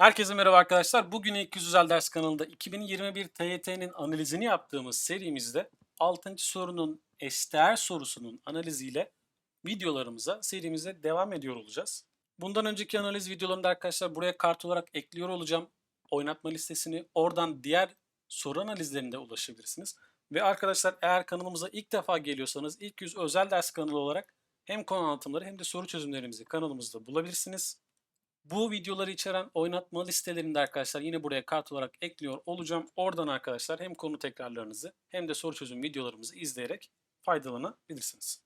Herkese merhaba arkadaşlar. Bugün ilk Yüz Özel Ders kanalında 2021 TYT'nin analizini yaptığımız serimizde 6. sorunun eşdeğer sorusunun analiziyle videolarımıza serimize devam ediyor olacağız. Bundan önceki analiz videolarında arkadaşlar buraya kart olarak ekliyor olacağım. Oynatma listesini oradan diğer soru analizlerinde ulaşabilirsiniz. Ve arkadaşlar eğer kanalımıza ilk defa geliyorsanız ilk yüz özel ders kanalı olarak hem konu anlatımları hem de soru çözümlerimizi kanalımızda bulabilirsiniz. Bu videoları içeren oynatma listelerinde arkadaşlar yine buraya kart olarak ekliyor olacağım. Oradan arkadaşlar hem konu tekrarlarınızı hem de soru çözüm videolarımızı izleyerek faydalanabilirsiniz.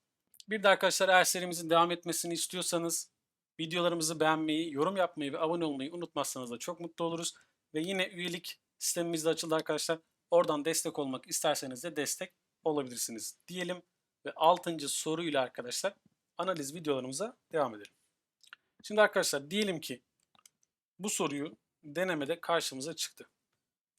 Bir de arkadaşlar eğer serimizin devam etmesini istiyorsanız videolarımızı beğenmeyi, yorum yapmayı ve abone olmayı unutmazsanız da çok mutlu oluruz. Ve yine üyelik sistemimiz de açıldı arkadaşlar. Oradan destek olmak isterseniz de destek olabilirsiniz diyelim. Ve 6. soruyla arkadaşlar analiz videolarımıza devam edelim. Şimdi arkadaşlar diyelim ki bu soruyu denemede karşımıza çıktı.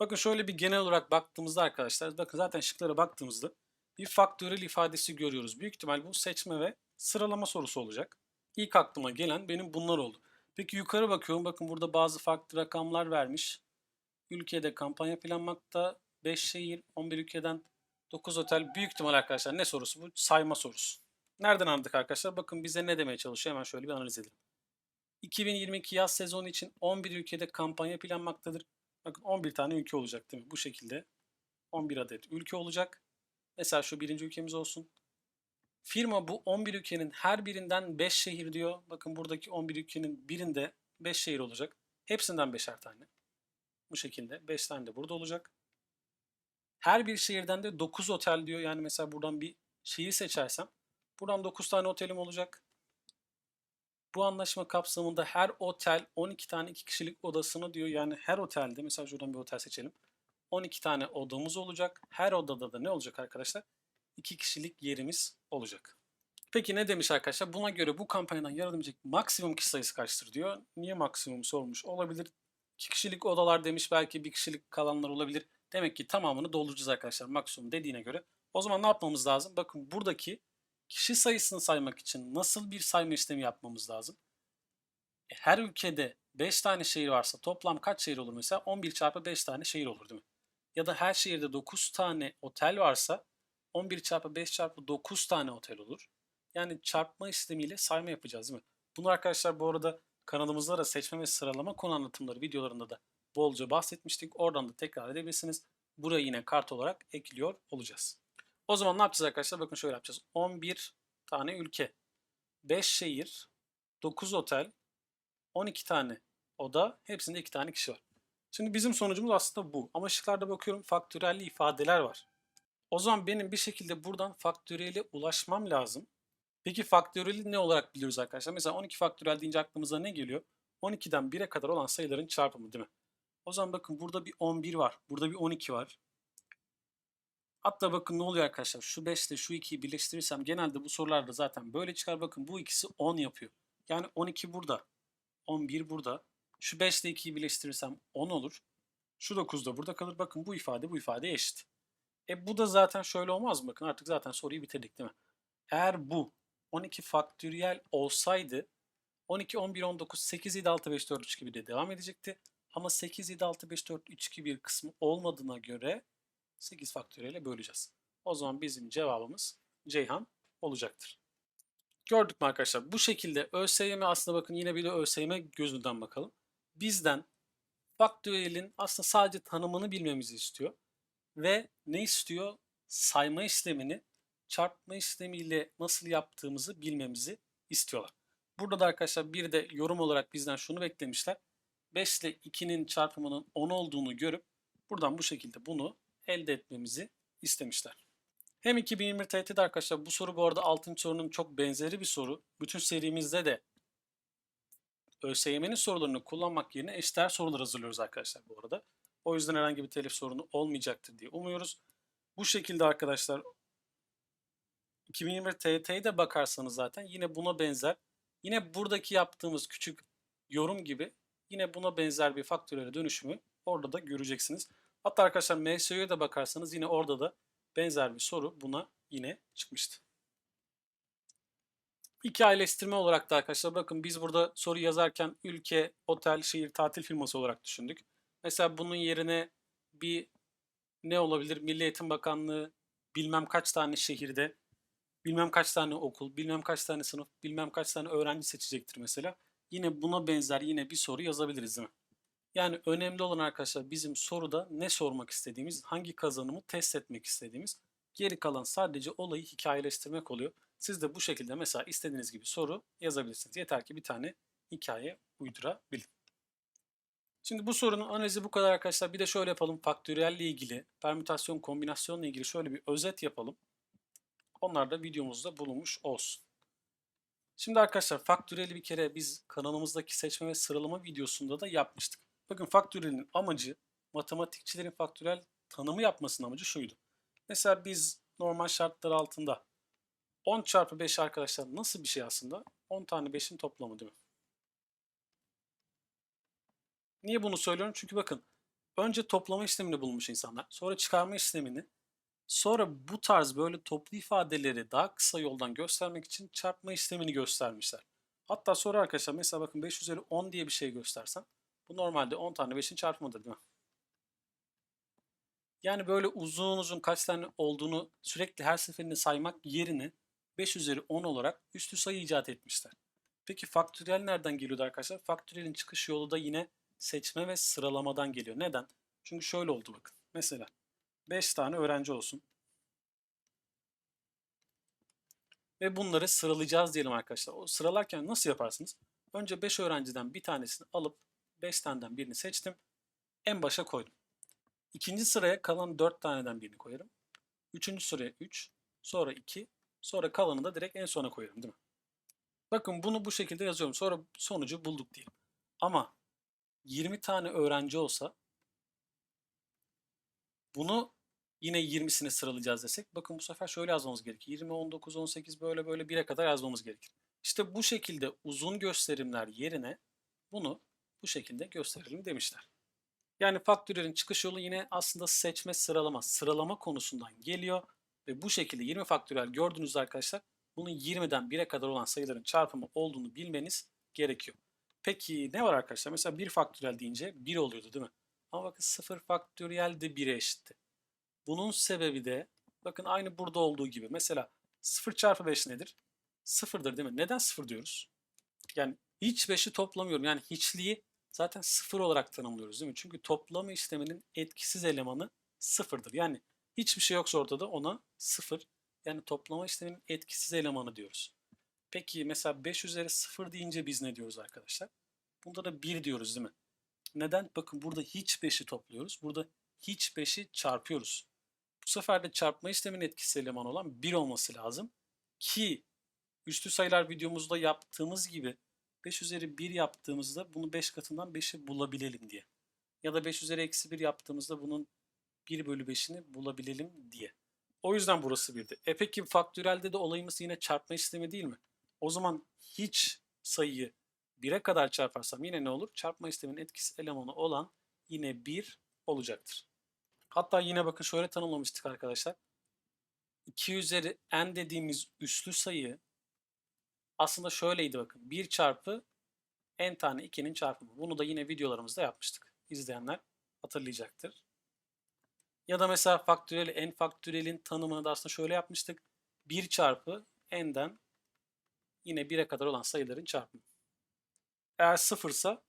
Bakın şöyle bir genel olarak baktığımızda arkadaşlar bakın zaten şıklara baktığımızda bir faktörel ifadesi görüyoruz. Büyük ihtimal bu seçme ve sıralama sorusu olacak. İlk aklıma gelen benim bunlar oldu. Peki yukarı bakıyorum. Bakın burada bazı farklı rakamlar vermiş. Ülkede kampanya planmakta. 5 şehir, 11 ülkeden 9 otel. Büyük ihtimal arkadaşlar ne sorusu bu? Sayma sorusu. Nereden anladık arkadaşlar? Bakın bize ne demeye çalışıyor? Hemen şöyle bir analiz edelim. 2022 yaz sezonu için 11 ülkede kampanya planmaktadır. Bakın 11 tane ülke olacak değil mi? Bu şekilde 11 adet ülke olacak. Mesela şu birinci ülkemiz olsun. Firma bu 11 ülkenin her birinden 5 şehir diyor. Bakın buradaki 11 ülkenin birinde 5 şehir olacak. Hepsinden 5'er tane. Bu şekilde 5 tane de burada olacak. Her bir şehirden de 9 otel diyor. Yani mesela buradan bir şehir seçersem buradan 9 tane otelim olacak. Bu anlaşma kapsamında her otel 12 tane 2 kişilik odasını diyor. Yani her otelde mesela şuradan bir otel seçelim. 12 tane odamız olacak. Her odada da ne olacak arkadaşlar? 2 kişilik yerimiz olacak. Peki ne demiş arkadaşlar? Buna göre bu kampanyadan yararlanabilecek maksimum kişi sayısı kaçtır diyor. Niye maksimum sormuş olabilir? 2 kişilik odalar demiş belki bir kişilik kalanlar olabilir. Demek ki tamamını dolduracağız arkadaşlar maksimum dediğine göre. O zaman ne yapmamız lazım? Bakın buradaki kişi sayısını saymak için nasıl bir sayma işlemi yapmamız lazım? E, her ülkede 5 tane şehir varsa toplam kaç şehir olur mesela? 11 çarpı 5 tane şehir olur değil mi? Ya da her şehirde 9 tane otel varsa 11 çarpı 5 çarpı 9 tane otel olur. Yani çarpma işlemiyle sayma yapacağız değil mi? Bunu arkadaşlar bu arada kanalımızda da seçme ve sıralama konu anlatımları videolarında da bolca bahsetmiştik. Oradan da tekrar edebilirsiniz. Buraya yine kart olarak ekliyor olacağız. O zaman ne yapacağız arkadaşlar? Bakın şöyle yapacağız. 11 tane ülke, 5 şehir, 9 otel, 12 tane oda, hepsinde 2 tane kişi var. Şimdi bizim sonucumuz aslında bu. Ama şıklarda bakıyorum faktörelli ifadeler var. O zaman benim bir şekilde buradan faktöriyele ulaşmam lazım. Peki faktöriyeli ne olarak biliyoruz arkadaşlar? Mesela 12 faktörel deyince aklımıza ne geliyor? 12'den 1'e kadar olan sayıların çarpımı değil mi? O zaman bakın burada bir 11 var. Burada bir 12 var. Hatta bakın ne oluyor arkadaşlar? Şu 5 ile şu 2'yi birleştirirsem genelde bu sorularda zaten böyle çıkar. Bakın bu ikisi 10 yapıyor. Yani 12 burada. 11 burada. Şu 5 ile 2'yi birleştirirsem 10 olur. Şu 9 da burada kalır. Bakın bu ifade bu ifadeye eşit. E bu da zaten şöyle olmaz mı? Bakın artık zaten soruyu bitirdik değil mi? Eğer bu 12 faktöriyel olsaydı 12, 11, 19, 8, 7, 6, 5, 4, 3 gibi de devam edecekti. Ama 8, 7, 6, 5, 4, 3 gibi bir kısmı olmadığına göre 8 faktöriyle böleceğiz. O zaman bizim cevabımız Ceyhan olacaktır. Gördük mü arkadaşlar? Bu şekilde ÖSYM aslında bakın yine bir de ÖSYM gözünden bakalım. Bizden faktöriyelin aslında sadece tanımını bilmemizi istiyor. Ve ne istiyor? Sayma işlemini çarpma işlemiyle nasıl yaptığımızı bilmemizi istiyorlar. Burada da arkadaşlar bir de yorum olarak bizden şunu beklemişler. 5 ile 2'nin çarpımının 10 olduğunu görüp buradan bu şekilde bunu elde etmemizi istemişler. Hem 2021 TYT'de arkadaşlar bu soru bu arada 6. sorunun çok benzeri bir soru. Bütün serimizde de ÖSYM'nin sorularını kullanmak yerine eşdeğer sorular hazırlıyoruz arkadaşlar bu arada. O yüzden herhangi bir telif sorunu olmayacaktır diye umuyoruz. Bu şekilde arkadaşlar 2021 TYT'ye de bakarsanız zaten yine buna benzer, yine buradaki yaptığımız küçük yorum gibi yine buna benzer bir faktörel dönüşümü orada da göreceksiniz. Hatta arkadaşlar MSÖ'ye de bakarsanız yine orada da benzer bir soru buna yine çıkmıştı. Hikayeleştirme olarak da arkadaşlar bakın biz burada soru yazarken ülke, otel, şehir, tatil firması olarak düşündük. Mesela bunun yerine bir ne olabilir? Milli Eğitim Bakanlığı bilmem kaç tane şehirde, bilmem kaç tane okul, bilmem kaç tane sınıf, bilmem kaç tane öğrenci seçecektir mesela. Yine buna benzer yine bir soru yazabiliriz değil mi? Yani önemli olan arkadaşlar bizim soruda ne sormak istediğimiz, hangi kazanımı test etmek istediğimiz. Geri kalan sadece olayı hikayeleştirmek oluyor. Siz de bu şekilde mesela istediğiniz gibi soru yazabilirsiniz. Yeter ki bir tane hikaye uydurabilin. Şimdi bu sorunun analizi bu kadar arkadaşlar. Bir de şöyle yapalım. Faktöriyelle ilgili, permütasyon, kombinasyonla ilgili şöyle bir özet yapalım. Onlar da videomuzda bulunmuş olsun. Şimdi arkadaşlar faktöriyeli bir kere biz kanalımızdaki seçme ve sıralama videosunda da yapmıştık. Bakın faktöriyelin amacı matematikçilerin faktöriyel tanımı yapmasının amacı şuydu. Mesela biz normal şartlar altında 10 çarpı 5 arkadaşlar nasıl bir şey aslında? 10 tane 5'in toplamı değil mi? Niye bunu söylüyorum? Çünkü bakın önce toplama işlemini bulmuş insanlar. Sonra çıkarma işlemini. Sonra bu tarz böyle toplu ifadeleri daha kısa yoldan göstermek için çarpma işlemini göstermişler. Hatta sonra arkadaşlar mesela bakın 5 üzeri 10 diye bir şey göstersem bu normalde 10 tane 5'in çarpımıdır değil mi? Yani böyle uzun uzun kaç tane olduğunu sürekli her seferinde saymak yerine 5 üzeri 10 olarak üstü sayı icat etmişler. Peki faktöriyel nereden geliyordu arkadaşlar? Faktöriyelin çıkış yolu da yine seçme ve sıralamadan geliyor. Neden? Çünkü şöyle oldu bakın. Mesela 5 tane öğrenci olsun. Ve bunları sıralayacağız diyelim arkadaşlar. O sıralarken nasıl yaparsınız? Önce 5 öğrenciden bir tanesini alıp 5 taneden birini seçtim. En başa koydum. İkinci sıraya kalan 4 taneden birini koyarım. Üçüncü sıraya 3, sonra 2, sonra kalanı da direkt en sona koyarım değil mi? Bakın bunu bu şekilde yazıyorum. Sonra sonucu bulduk diyelim. Ama 20 tane öğrenci olsa bunu yine 20'sini sıralayacağız desek bakın bu sefer şöyle yazmamız gerekir. 20, 19, 18 böyle böyle 1'e kadar yazmamız gerekir. İşte bu şekilde uzun gösterimler yerine bunu bu şekilde gösterelim demişler. Yani faktörlerin çıkış yolu yine aslında seçme sıralama, sıralama konusundan geliyor ve bu şekilde 20 faktörel gördüğünüzde arkadaşlar bunun 20'den 1'e kadar olan sayıların çarpımı olduğunu bilmeniz gerekiyor. Peki ne var arkadaşlar? Mesela 1 faktöriyel deyince 1 oluyordu değil mi? Ama bakın 0 faktöriyel de 1'e eşitti. Bunun sebebi de bakın aynı burada olduğu gibi. Mesela 0 çarpı 5 nedir? 0'dır değil mi? Neden 0 diyoruz? Yani hiç 5'i toplamıyorum. Yani hiçliği zaten 0 olarak tanımlıyoruz değil mi? Çünkü toplama işleminin etkisiz elemanı 0'dır. Yani hiçbir şey yoksa ortada ona 0 yani toplama işleminin etkisiz elemanı diyoruz. Peki mesela 5 üzeri 0 deyince biz ne diyoruz arkadaşlar? Bunda da 1 diyoruz değil mi? Neden? Bakın burada hiç 5'i topluyoruz. Burada hiç 5'i çarpıyoruz. Bu sefer de çarpma işleminin etkisiz elemanı olan 1 olması lazım. Ki üstü sayılar videomuzda yaptığımız gibi 5 üzeri 1 yaptığımızda bunu 5 katından 5'i bulabilelim diye. Ya da 5 üzeri eksi 1 yaptığımızda bunun 1 bölü 5'ini bulabilelim diye. O yüzden burası 1'di. E peki faktörelde de olayımız yine çarpma işlemi değil mi? O zaman hiç sayıyı 1'e kadar çarparsam yine ne olur? Çarpma işleminin etkisi elemanı olan yine 1 olacaktır. Hatta yine bakın şöyle tanımlamıştık arkadaşlar. 2 üzeri n dediğimiz üslü sayı aslında şöyleydi bakın. 1 çarpı n tane 2'nin çarpımı. Bunu da yine videolarımızda yapmıştık. İzleyenler hatırlayacaktır. Ya da mesela faktöriyel, n faktöriyelin tanımını da aslında şöyle yapmıştık. 1 çarpı n'den yine 1'e kadar olan sayıların çarpımı. Eğer sıfırsa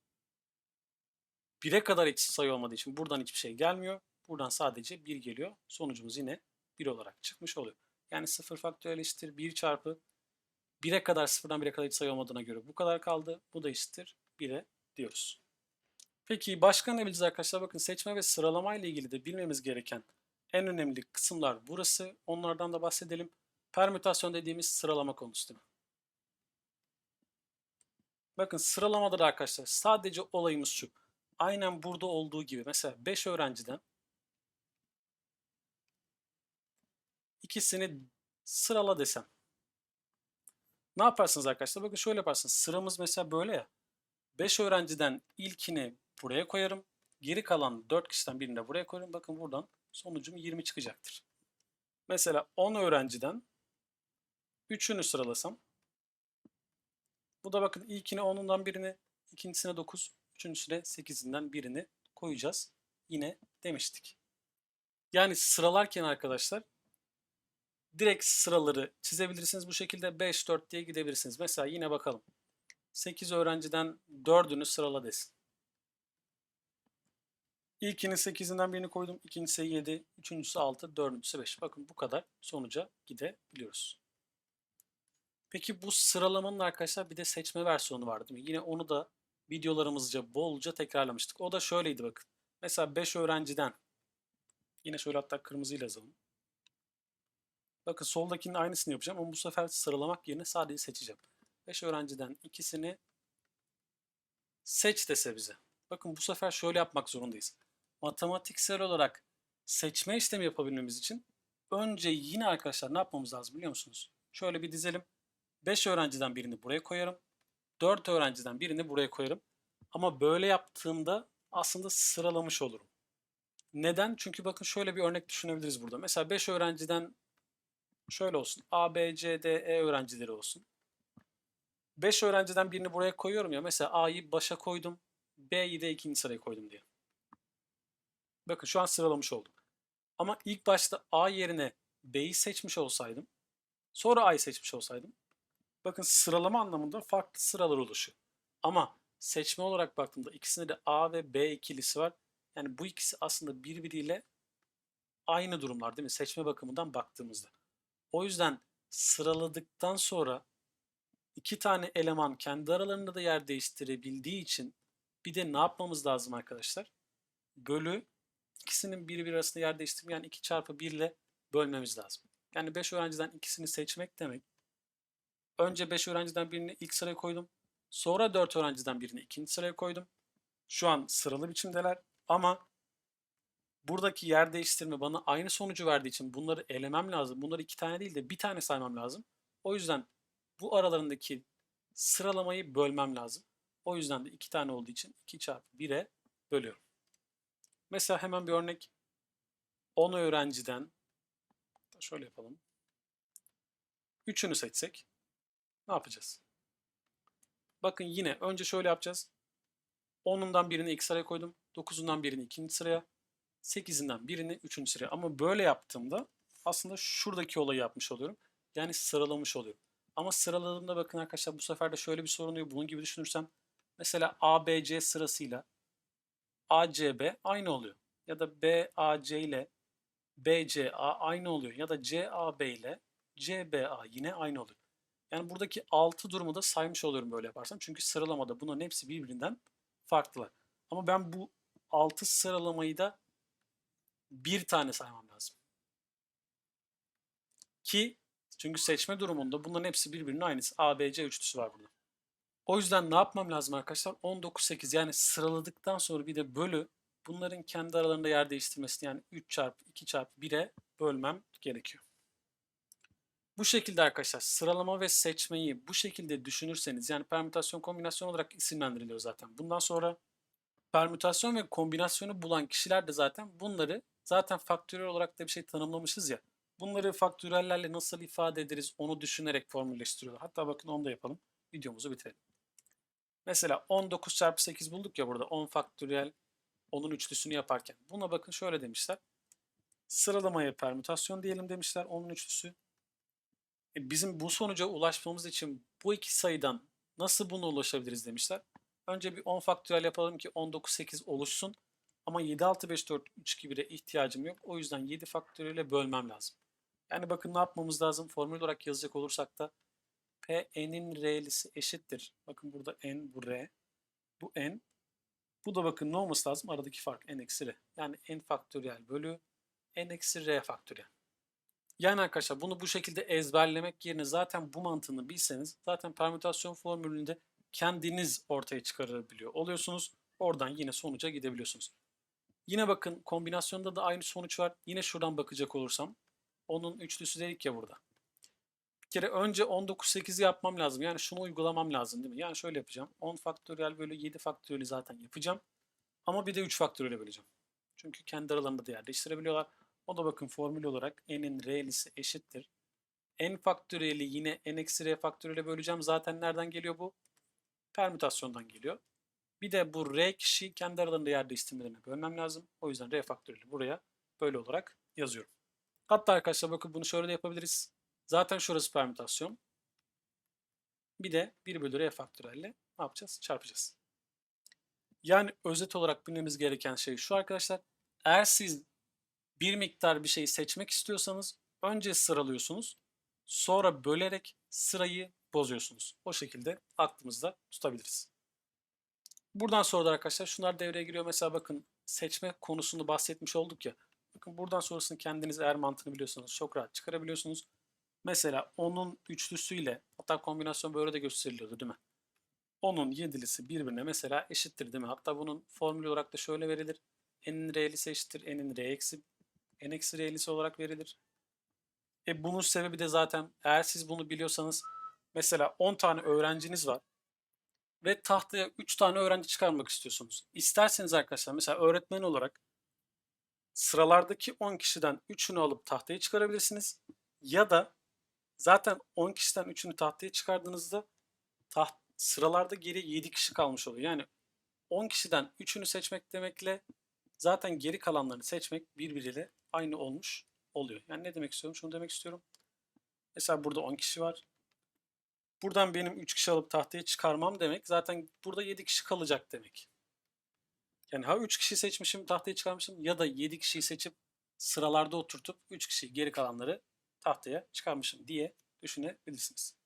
1'e kadar eksi sayı olmadığı için buradan hiçbir şey gelmiyor. Buradan sadece 1 geliyor. Sonucumuz yine 1 olarak çıkmış oluyor. Yani 0 faktöriyel eşittir 1 çarpı 1'e kadar 0'dan 1'e kadar hiç sayı olmadığına göre bu kadar kaldı. Bu da eşittir 1'e diyoruz. Peki başka ne bileceğiz arkadaşlar? Bakın seçme ve sıralama ile ilgili de bilmemiz gereken en önemli kısımlar burası. Onlardan da bahsedelim. Permütasyon dediğimiz sıralama konusu değil mi? Bakın sıralamada da arkadaşlar sadece olayımız şu. Aynen burada olduğu gibi mesela 5 öğrenciden ikisini sırala desem. Ne yaparsınız arkadaşlar? Bakın şöyle yaparsınız. Sıramız mesela böyle ya. 5 öğrenciden ilkini buraya koyarım. Geri kalan 4 kişiden birini de buraya koyarım. Bakın buradan sonucum 20 çıkacaktır. Mesela 10 öğrenciden 3'ünü sıralasam Bu da bakın ilkine 10'undan birini, ikincisine 9, üçüncüsüne 8'inden birini koyacağız. Yine demiştik. Yani sıralarken arkadaşlar direkt sıraları çizebilirsiniz. Bu şekilde 5, 4 diye gidebilirsiniz. Mesela yine bakalım. 8 öğrenciden 4'ünü sırala desin. İlkini 8'inden birini koydum. İkincisi 7, üçüncüsü 6, dördüncüsü 5. Bakın bu kadar sonuca gidebiliyoruz. Peki bu sıralamanın arkadaşlar bir de seçme versiyonu var değil mi? Yine onu da videolarımızca bolca tekrarlamıştık. O da şöyleydi bakın. Mesela 5 öğrenciden yine şöyle hatta kırmızıyla yazalım. Bakın soldakinin aynısını yapacağım ama bu sefer sıralamak yerine sadece seçeceğim. 5 öğrenciden ikisini seç dese bize. Bakın bu sefer şöyle yapmak zorundayız. Matematiksel olarak seçme işlemi yapabilmemiz için önce yine arkadaşlar ne yapmamız lazım biliyor musunuz? Şöyle bir dizelim. 5 öğrenciden birini buraya koyarım. 4 öğrenciden birini buraya koyarım. Ama böyle yaptığımda aslında sıralamış olurum. Neden? Çünkü bakın şöyle bir örnek düşünebiliriz burada. Mesela 5 öğrenciden şöyle olsun. A, B, C, D, E öğrencileri olsun. 5 öğrenciden birini buraya koyuyorum ya. Mesela A'yı başa koydum. B'yi de ikinci sıraya koydum diye. Bakın şu an sıralamış oldum. Ama ilk başta A yerine B'yi seçmiş olsaydım. Sonra A'yı seçmiş olsaydım. Bakın sıralama anlamında farklı sıralar oluşuyor. Ama seçme olarak baktığımda ikisinde de A ve B ikilisi var. Yani bu ikisi aslında birbiriyle aynı durumlar değil mi? Seçme bakımından baktığımızda. O yüzden sıraladıktan sonra iki tane eleman kendi aralarında da yer değiştirebildiği için bir de ne yapmamız lazım arkadaşlar? Bölü ikisinin birbiri arasında yer değiştirme yani 2 çarpı 1 ile bölmemiz lazım. Yani 5 öğrenciden ikisini seçmek demek. Önce 5 öğrenciden birini ilk sıraya koydum. Sonra 4 öğrenciden birini ikinci sıraya koydum. Şu an sıralı biçimdeler ama buradaki yer değiştirme bana aynı sonucu verdiği için bunları elemem lazım. Bunları iki tane değil de bir tane saymam lazım. O yüzden bu aralarındaki sıralamayı bölmem lazım. O yüzden de iki tane olduğu için 2 çarpı 1'e bölüyorum. Mesela hemen bir örnek. 10 öğrenciden şöyle yapalım. 3'ünü seçsek ne yapacağız? Bakın yine önce şöyle yapacağız. 10'undan birini ilk sıraya koydum. 9'undan birini ikinci sıraya. 8'inden birini üçüncü sıraya. Ama böyle yaptığımda aslında şuradaki olayı yapmış oluyorum. Yani sıralamış oluyorum. Ama sıraladığımda bakın arkadaşlar bu sefer de şöyle bir sorun oluyor. Bunun gibi düşünürsem mesela ABC sırasıyla ACB aynı oluyor. Ya da BAC ile BCA aynı oluyor. Ya da CAB ile CBA yine aynı oluyor. Yani buradaki 6 durumu da saymış oluyorum böyle yaparsam. Çünkü sıralamada bunların hepsi birbirinden farklılar. Ama ben bu 6 sıralamayı da bir tane saymam lazım. Ki çünkü seçme durumunda bunların hepsi birbirinin aynısı. A, B, C üçlüsü var burada. O yüzden ne yapmam lazım arkadaşlar? 19, 8 yani sıraladıktan sonra bir de bölü bunların kendi aralarında yer değiştirmesini yani 3 çarpı 2 çarpı 1'e bölmem gerekiyor. Bu şekilde arkadaşlar sıralama ve seçmeyi bu şekilde düşünürseniz yani permütasyon kombinasyon olarak isimlendiriliyor zaten. Bundan sonra permütasyon ve kombinasyonu bulan kişiler de zaten bunları zaten faktörel olarak da bir şey tanımlamışız ya. Bunları faktörellerle nasıl ifade ederiz onu düşünerek formülleştiriyorlar. Hatta bakın onu da yapalım. Videomuzu bitirelim. Mesela 19 çarpı 8 bulduk ya burada 10 faktöriyel onun üçlüsünü yaparken. Buna bakın şöyle demişler. Sıralamaya permütasyon diyelim demişler onun üçlüsü. E bizim bu sonuca ulaşmamız için bu iki sayıdan nasıl buna ulaşabiliriz demişler. Önce bir 10 faktöriyel yapalım ki 19 8 oluşsun. Ama 7 6 5 4 3 2 1'e ihtiyacım yok. O yüzden 7 faktöriyele bölmem lazım. Yani bakın ne yapmamız lazım? Formül olarak yazacak olursak da P n'in r'lisi eşittir. Bakın burada n bu r. Bu n. Bu da bakın ne olması lazım? Aradaki fark n eksi r. Yani n faktöriyel bölü n eksi r faktöriyel. Yani arkadaşlar bunu bu şekilde ezberlemek yerine zaten bu mantığını bilseniz zaten permütasyon formülünde kendiniz ortaya çıkarabiliyor oluyorsunuz. Oradan yine sonuca gidebiliyorsunuz. Yine bakın kombinasyonda da aynı sonuç var. Yine şuradan bakacak olursam onun üçlüsü dedik ya burada. Bir kere önce 19-8'i yapmam lazım. Yani şunu uygulamam lazım değil mi? Yani şöyle yapacağım. 10 faktöriyel bölü 7 faktöriyeli zaten yapacağım. Ama bir de 3 faktöriyele böleceğim. Çünkü kendi aralarında da yer değiştirebiliyorlar. O da bakın formül olarak n'in r'lisi eşittir. n faktöriyeli yine n eksi r faktöriyele böleceğim. Zaten nereden geliyor bu? permütasyondan geliyor. Bir de bu R kişiyi kendi aralarında yer değiştirmelerine bölmem lazım. O yüzden R faktöriyeli buraya böyle olarak yazıyorum. Hatta arkadaşlar bakın bunu şöyle de yapabiliriz. Zaten şurası permütasyon. Bir de 1 bölü R faktöriyelle ne yapacağız? Çarpacağız. Yani özet olarak bilmemiz gereken şey şu arkadaşlar. Eğer siz bir miktar bir şeyi seçmek istiyorsanız önce sıralıyorsunuz. Sonra bölerek sırayı bozuyorsunuz. O şekilde aklımızda tutabiliriz. Buradan sonra da arkadaşlar şunlar devreye giriyor. Mesela bakın seçme konusunu bahsetmiş olduk ya. Bakın buradan sonrasını kendiniz eğer mantığını biliyorsanız çok rahat çıkarabiliyorsunuz. Mesela onun üçlüsüyle hatta kombinasyon böyle de gösteriliyordu değil mi? Onun yedilisi birbirine mesela eşittir değil mi? Hatta bunun formülü olarak da şöyle verilir. N'in R'lisi eşittir. N'in R eksi N eksi R'lisi olarak verilir. E bunun sebebi de zaten eğer siz bunu biliyorsanız mesela 10 tane öğrenciniz var ve tahtaya 3 tane öğrenci çıkarmak istiyorsunuz. İsterseniz arkadaşlar mesela öğretmen olarak sıralardaki 10 kişiden 3'ünü alıp tahtaya çıkarabilirsiniz. Ya da zaten 10 kişiden 3'ünü tahtaya çıkardığınızda taht, sıralarda geri 7 kişi kalmış oluyor. Yani 10 kişiden 3'ünü seçmek demekle zaten geri kalanlarını seçmek birbiriyle aynı olmuş oluyor. Yani ne demek istiyorum? Şunu demek istiyorum. Mesela burada 10 kişi var. Buradan benim 3 kişi alıp tahtaya çıkarmam demek zaten burada 7 kişi kalacak demek. Yani ha 3 kişi seçmişim tahtaya çıkarmışım ya da 7 kişiyi seçip sıralarda oturtup 3 kişi geri kalanları tahtaya çıkarmışım diye düşünebilirsiniz.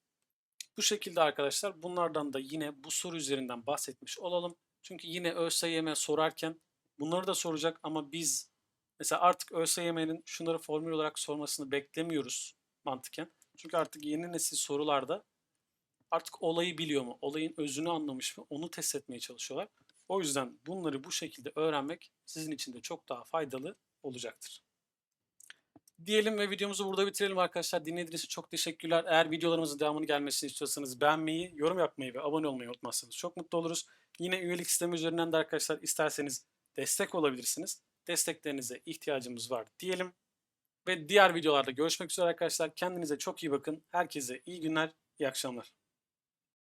Bu şekilde arkadaşlar bunlardan da yine bu soru üzerinden bahsetmiş olalım. Çünkü yine ÖSYM sorarken bunları da soracak ama biz mesela artık ÖSYM'nin şunları formül olarak sormasını beklemiyoruz mantıken. Çünkü artık yeni nesil sorularda artık olayı biliyor mu? Olayın özünü anlamış mı? Onu test etmeye çalışıyorlar. O yüzden bunları bu şekilde öğrenmek sizin için de çok daha faydalı olacaktır. Diyelim ve videomuzu burada bitirelim arkadaşlar. Dinlediğiniz için çok teşekkürler. Eğer videolarımızın devamını gelmesini istiyorsanız beğenmeyi, yorum yapmayı ve abone olmayı unutmazsanız çok mutlu oluruz. Yine üyelik sistemi üzerinden de arkadaşlar isterseniz destek olabilirsiniz. Desteklerinize ihtiyacımız var diyelim. Ve diğer videolarda görüşmek üzere arkadaşlar. Kendinize çok iyi bakın. Herkese iyi günler, iyi akşamlar.